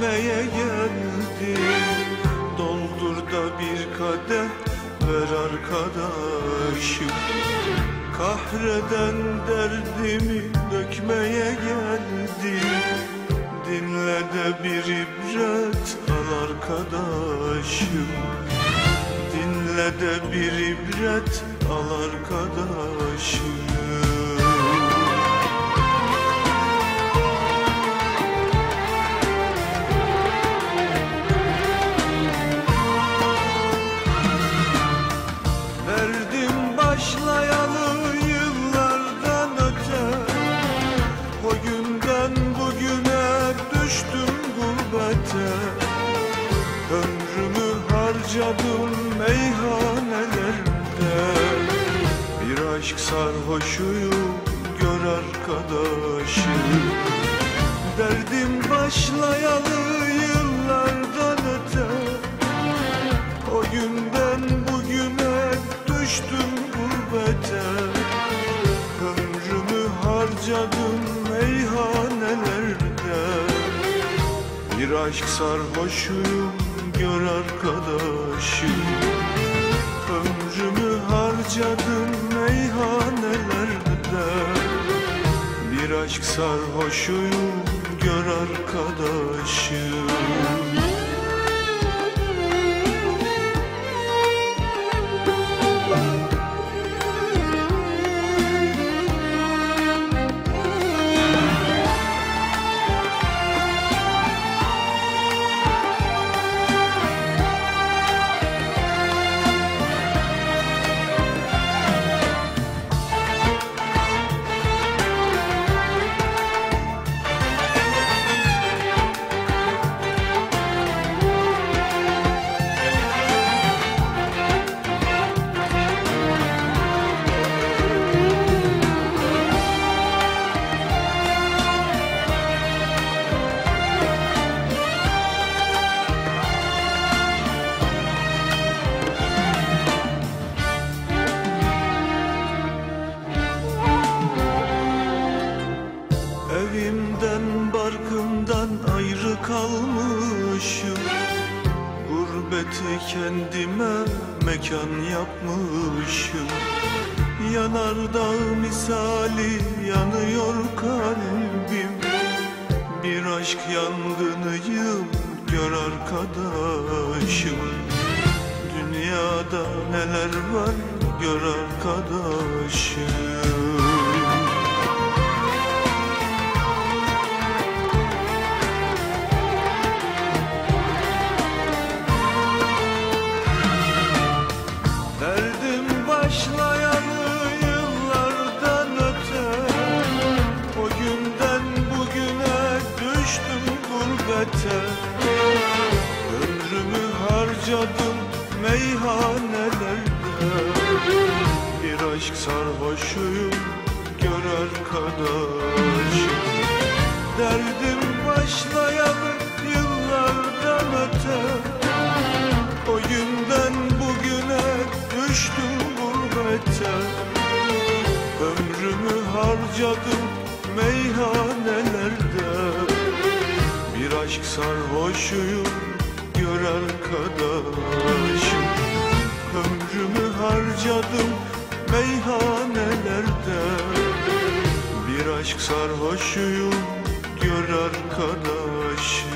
içmeye geldim Doldur da bir kadeh ver arkadaşım. Kahreden derdimi dökmeye geldim Dinle de bir ibret al arkadaşım. Dinle de bir ibret al arkadaşım. Aşk sarhoşuyum gör arkadaşım Derdim başlayalı yıllardan öte. O günden bugüne düştüm gurbete. Ömrümü harcadım meyhanelerde. Bir aşk sarhoşuyum gör arkadaşım Ömrümü harcadım aşk sarhoşuyum gör arkadaşım Evimden barkımdan ayrı kalmışım. Gurbeti kendime mekan yapmışım. Yanardağ misali yanıyor kalbim. Bir aşk yangınıyım gör arkadaşım. Dünyada neler var gör arkadaşım harcadım meyhanelerde. Bir aşk sarhoşuyum gör arkadaşım Derdim başlayalı yıllardan öte. O günden bugüne düştüm gurbete Ömrümü harcadım meyhanelerde. Bir aşk sarhoşuyum gör arkadaşım Ömrümü harcadım meyhanelerde Bir aşk sarhoşuyum gör arkadaşım